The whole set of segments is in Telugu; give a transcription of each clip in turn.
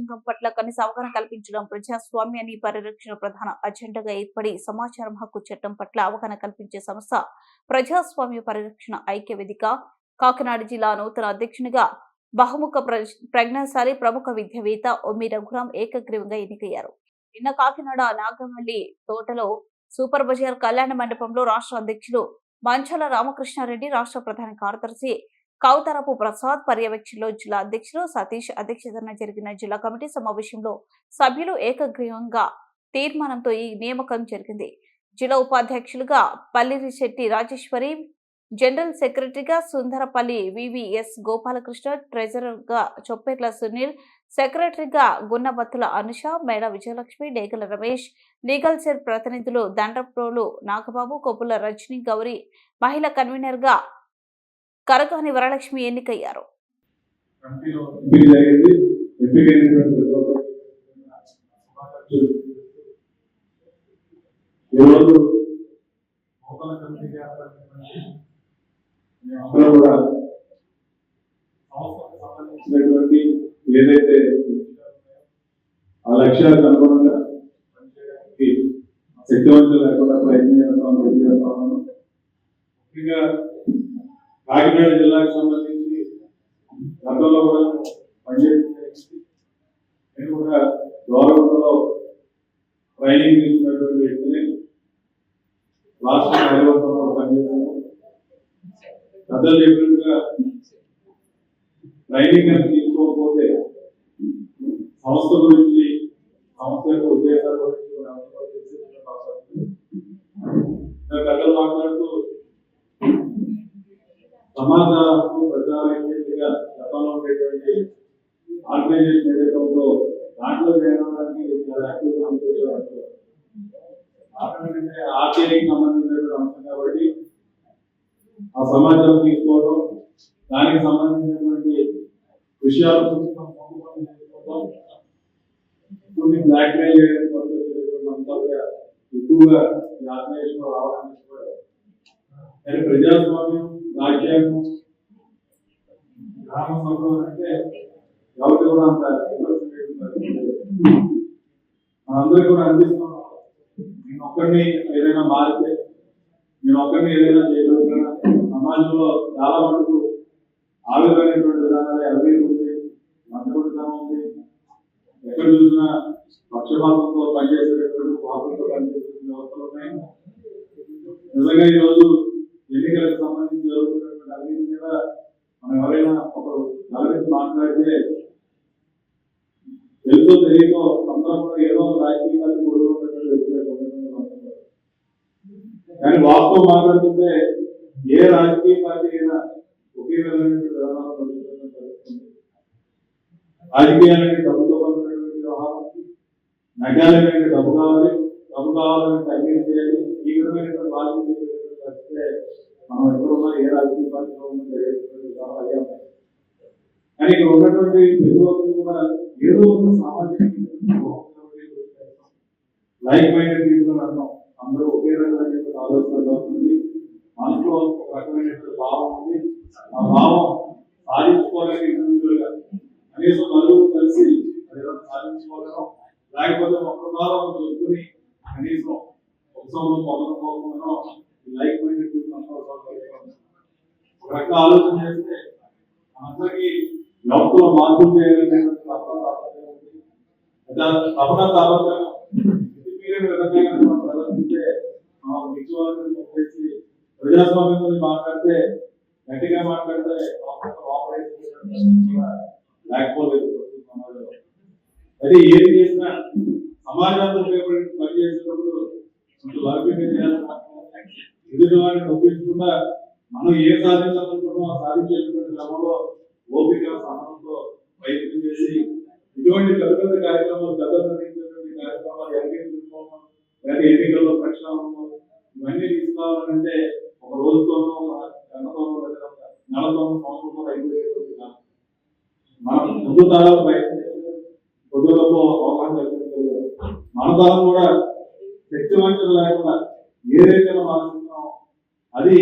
రాజ్యాంగం పట్ల కనీస అవగాహన కల్పించడం ప్రజాస్వామ్యాన్ని పరిరక్షణ ప్రధాన అజెండాగా ఏర్పడి సమాచారం హక్కు చట్టం పట్ల అవగాహన కల్పించే సంస్థ ప్రజాస్వామ్య పరిరక్షణ ఐక్య వేదిక కాకినాడ జిల్లా నూతన అధ్యక్షునిగా బహుముఖ ప్రజ్ఞాశాలి ప్రముఖ విద్యావేత్త ఒమ్మి రఘురాం ఏకగ్రీవంగా ఎన్నికయ్యారు. నిన్న కాకినాడ నాగమల్లి తోటలో సూపర్ బజార్ కళ్యాణ మండపంలో రాష్ట్ర అధ్యక్షులు మంచాల రామకృష్ణారెడ్డి రాష్ట్ర ప్రధాన కార్యదర్శి కౌతరపు ప్రసాద్ పర్యవేక్షణలో జిల్లా అధ్యక్షులు సతీష్ అధ్యక్షతన జరిగిన జిల్లా కమిటీ సమావేశంలో సభ్యులు ఏకగ్రీవంగా తీర్మానంతో ఈ నియామకం జరిగింది. జిల్లా ఉపాధ్యక్షులుగా పల్లిరి శెట్టి రాజేశ్వరి జనరల్ సెక్రటరీగా సుందరపల్లి వివిఎస్ గోపాలకృష్ణ ట్రెజరర్గా చొప్పేట్ల సునీల్ సెక్రటరీగా గున్నబత్తుల అనుష మేడ విజయలక్ష్మి డేగల రమేష్ లీగల్ సెల్ ప్రతినిధులు దండప్రోలు నాగబాబు కొప్పుల రజనీ గౌరి మహిళ కన్వీనర్గా కరగాని వరలక్ష్మి ఎన్నికయ్యారు. కూడా సంబంధించినటువంటి ఏదైతే ఆ లక్ష్యాలకు అనుగుణంగా పనిచేయడానికి శక్తివంతులు లేకుండా ప్రయత్నం చేస్తాం ప్రయత్నం చేస్తా ముఖ్యంగా కాకినాడ జిల్లాకు సంబంధించి గతంలో కూడా పనిచేసి నేను కూడా గవర్నమెంట్లో ట్రైనింగ్ తీసుకున్నటువంటి వ్యక్తిని రాష్ట్ర కార్యవర్గంలో పనిచేశాను. పెద్దలు చెప్పినట్టుగా ట్రైనింగ్ అని తీసుకోకపోతే సంస్థ గురించి సంస్థ యొక్క ఉద్దేశాల గురించి కూడా అందరూ తెలిసేటువంటి అవసరం ఉంది. ఇంకా పెద్దలు మాట్లాడుతూ సమాజాలకు ప్రజావేదికగా గతంలో ఉండేటువంటి ఆర్గనైజేషన్ ఏదైతే ఉందో దాంట్లో చేరడానికి చాలా యాక్టివ్గా పనిచేసేవారు ఆర్టీఐకి సంబంధించినటువంటి అంశం కాబట్టి ఆ సమాచారం తీసుకోవడం దానికి సంబంధించినటువంటి విషయాలు కొంచెం పొందుపరచడం చేసుకోవడం, కొన్ని బ్లాక్ మెయిల్ చేయడానికి పనిచేసేటువంటి అంశాలుగా ఎక్కువగా ఈ ఆర్గనైజేషన్ రావడానికి ఇష్టపడారు. కానీ ప్రజాస్వామ్యం రాజ్యాంగం గ్రామ సభలో అంటే ఎవరికి కూడా అంత మనందరికీ కూడా అనిపిస్తున్నాం నేను ఒక్కడిని ఏదైనా మారితే నేను ఒక్కడిని ఏదైనా చేయగలుగుతానా? సమాజంలో చాలా మటుకు ఆ విధానాలు ఎవరి ఉంది? మందకొడితనం ఉంది. ఎక్కడ చూసినా పక్షపాతంతో పనిచేసేటటువంటి స్వాతంత్రంతో పనిచేసే వ్యవస్థలు ఉన్నాయి. నిజంగా ఈరోజు నలుగురికి తెలియదు తెలుసో తెలియకో అందరూ కూడా ఏదో ఒక రాజకీయ పార్టీ వ్యక్తులే కానీ వాస్తవం మాట్లాడుతుంటే ఏ రాజకీయ పార్టీ అయినా ఒకే విధమైనటువంటి విధానాలు నడుపుతున్నటువంటి పరిస్థితి డబ్బుతో పడినటువంటి వ్యవహారం నగాలమైన డబ్బు కావాలి డబ్బు కావాలని అగ్ని చేయాలి ఈ విధమైనటువంటి వాటిని మనం ఎక్కడున్నా ఏ రాజకీయ పార్టీలో ఉన్నా జరిగేటువంటి కానీ ఇక్కడ ఉన్నటువంటి ప్రతి ఒక్కరు కూడా ఏదో ఒక సామాజిక లైక్ మైండెడ్ పీపుల్ అని అంటాం అందరూ ఒకే రకమైనటువంటి ఆలోచన ఉంది మనసులో ఒక రకమైనటువంటి భావం ఉంది ఆ భావం సాధించుకోవాలని individual కనీసం నలుగురు కలిసి ఏదైనా సాధించుకోవాలనో లేకపోతే ఒక్క భావం దొరుకుని కనీసం ఉత్సవంలో పొందడం కోసమనో లైక్ మైండెడ్ పీపుల్ అంతా ఒక రకంగా ఆలోచన చేస్తే అందరికీ వ్యవస్థలో మార్పులు చేయాలనేటువంటి తపన తాపత్రయం ప్రదర్శిస్తే ప్రజాస్వామ్యం మాట్లాడితే గట్టిగా మాట్లాడితే లేకపోలేదు అది ఏం చేసినా సమాజానికి ఉపయోగపడే పని చేసేటప్పుడు కొంచెం వర్గంగా ఎదుటి వారిని ఒప్పించకుండా మనం ఏ సాధించాలనుకుంటున్నామో ఆ సాధించేటువంటి క్రమంలో ఓపిక సహనంతో ప్రయత్నం చేసి ఇటువంటి పెద్ద పెద్ద కార్యక్రమాలు పెద్ద నిర్ణయించేటువంటి కార్యక్రమాలు ఎన్నికలు లేదా ఎన్నికల్లో ప్రక్షాళనము ఇవన్నీ తీసుకోవాలంటే ఒక రోజుతోనో ఒక గంటతోనో లేదా నెలతోనో సంవత్సరంలో అయిపోయేటువంటి మనం ముందు తరాలు ప్రయత్నం చేస్తే అవకాశం కల్పించలేదు మన తరం కూడా శక్తివంతులు లేకుండా ఏదైతే మనం ఆశిస్తున్నామో అది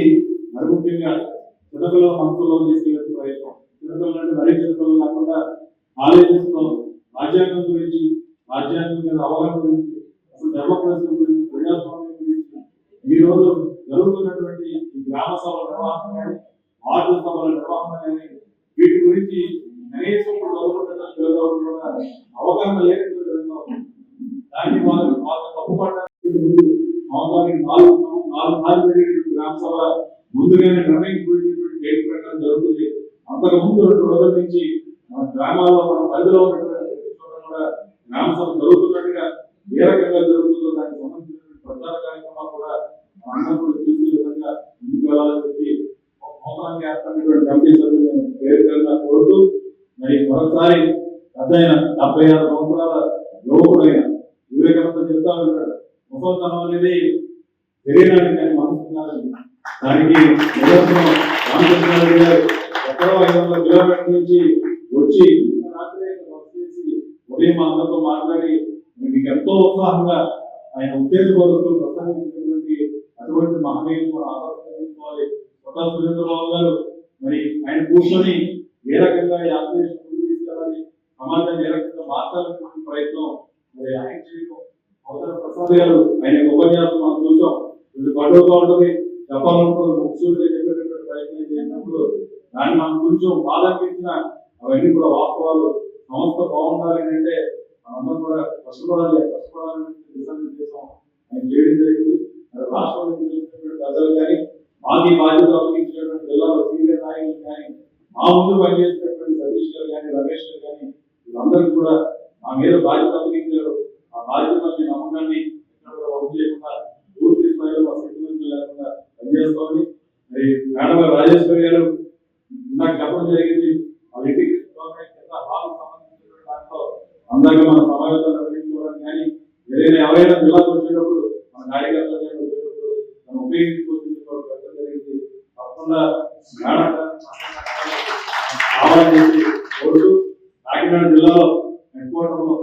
మరి ముఖ్యంగా చిన్నపిల్లల మనసులో తీసుకెళ్ళే ప్రయత్నం. చిన్నపిల్లలు కాకుండా ఆలోచిస్తాం రాజ్యాంగం గురించి రాజ్యాంగం మీద అవగాహన గురించి అసలు డెమోక్రసీ గురించి ప్రజాస్వామ్యం గురించి ఈ రోజు జరుగుతున్నటువంటి ఈ గ్రామ సభల నిర్వహణ కానీ వార్డు సభల నిర్వహణ కానీ వీటి గురించి కనీసం ఇప్పుడు చదువుకుంటున్న కూడా అవగాహన లేనటువంటి విధంగా ఉంది. దాన్ని వాళ్ళు వాళ్ళు తప్పుపడడానికి ముందు సంవత్సరానికి నాలుగు నాలుగు సార్లు జరిగేటువంటి గ్రామ సభ ముందుగానే నిర్ణయించుకునేటువంటి డేట్ ప్రకారం జరుగుతుంది అంతకు ముందు రెండు రోజుల నుంచి మన గ్రామాల్లో మన పరిధిలో ఉన్నటువంటి చోట కూడా గ్రామ సభ జరుగుతున్నట్టుగా ఏ రకంగా జరుగుతుందో దానికి సంబంధించినటువంటి ప్రచార కార్యక్రమాలు కూడా మనందరం కూడా చూసే విధంగా ముందుకు వెళ్ళాలని చెప్పి ఏర్పడినటువంటి కమిటీ సభ్యులు నేను పేరుగా కోరుతూ మరి మరొకసారి పెద్ద డెబ్బై ఆరు సంవత్సరాల యువకుడైన వివేకానంద చెప్తా ఉంటాడు ముసల్తనం అనేది శరీరానికి కానీ మనసు దానికి నిదర్శనం రామకృష్ణారెడ్డి గారు. ఎక్కడో ఐదు వందల కిలోమీటర్ నుంచి వచ్చి ఉదయం మా అందరితో మాట్లాడి మీకు ఎంతో ఉత్సాహంగా ఆయన ఉత్తేజపరుస్తూ ప్రసంగించినటువంటి అటువంటి మహనీయులు మనం ఆదర్శించుకోవాలి కొత్త సురేంద్రబాబు గారు మరి ఆయన కూర్చొని ఏ రకంగా ఈ ఆపరేషన్ ముందు తీసుకెళ్ళాలి సమాజాన్ని ఏ రకంగా మార్చాలనేటువంటి ప్రయత్నం మరి ఆయన చేయడం అవతల ప్రసాద్ గారు ఆయన ఉపన్యాసం మనం చూసాం. ఇది పండుగ ఉంటుంది. చెప్పాలనుకున్న ముఖ్యుడిగా చెప్పేటటువంటి ప్రయత్నం చేసినప్పుడు దాన్ని మనం కొంచెం బాధ అనిపించిన అవన్నీ కూడా వాస్తవాలు. సంస్థ బాగుండాలి అంటే మనందరం కూడా కష్టపడాలి కష్టపడాలని డిసైడ్ చేసాం. ఆయన చేయడం జరిగింది. మరి రాష్ట్రంలో ప్రజలు కానీ మాకు బాధ్యత అప్పగించినటువంటి జిల్లాలో సీనియర్ నాయకులు కానీ మా ముందు పనిచేసినటువంటి సతీష్ గారు కానీ రమేష్ గారు కానీ వీళ్ళందరికీ కూడా మా మీద బాధ్యత అప్పగించారు ఆ బాధ్యత మీ నమ్మకాన్ని ఎక్కడ కూడా చేయకుండా పూర్తి స్థాయిలో మా సెటిల్మెంట్ లేకుండా పనిచేస్తామని. మరి మేడం రాజేశ్వరి గారు మన సమావేశాలు నిర్వహించుకోవడానికి కానీ ఏదైనా ఎవరైనా జిల్లాకు వచ్చేటప్పుడు మన కార్యకర్తలు కానీ వచ్చేటప్పుడు మనం ఉపయోగించుకోవాల్సింది జరిగింది. తప్పకుండా మేడం గారు కోరుతూ కాకినాడ జిల్లాలో హెడ్ క్వార్టర్లో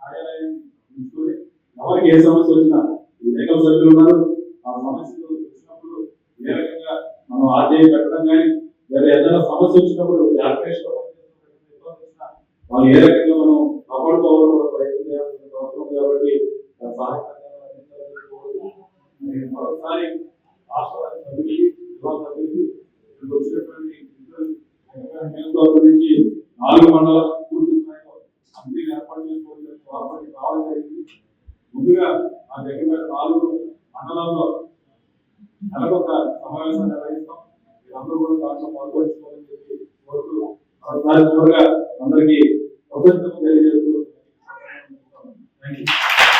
కార్యాలయం ఉంచుకొని ఎవరికి ఏ సమస్య వచ్చినా ఈ లీగల్ సభ్యులు ఉన్నారు. ఆ సమస్యలు వచ్చినప్పుడు ఏ రకంగా మనం ఆర్జీ పెట్టడం కానీ లేదా ఏదైనా సమస్య వచ్చినప్పుడు యాప్లికేషన్ వాళ్ళు ఏ రకంగా మనం కాపాడుకోవాలో కూడా ప్రయత్నం చేయాల్సిన అవసరం ఉంది కాబట్టి ఆ సహాయ సహకారాలు అందించాలని కోరుతూ మరి మరొకసారి రాష్ట్ర సభ్యులకి జిల్లా సభ్యులకి ఇక్కడికి కాబట్టి నియోజకవర్గం గురించి నాలుగు మండల పూర్తి స్థాయిలో కమిటీలు ఏర్పాటు చేసుకోవడం రావడానికి రావడం జరిగింది. ముందుగా మా దగ్గర నాలుగు మండలాల్లో నెలకొక సమావేశం నిర్వహిస్తాం. మీరందరూ కూడా దాంట్లో పాల్గొంచుకోవాలని చెప్పి కోరుతూ మరోసారి చివరిగా అందరికీ ప్రపంచం కృతజ్ఞతలు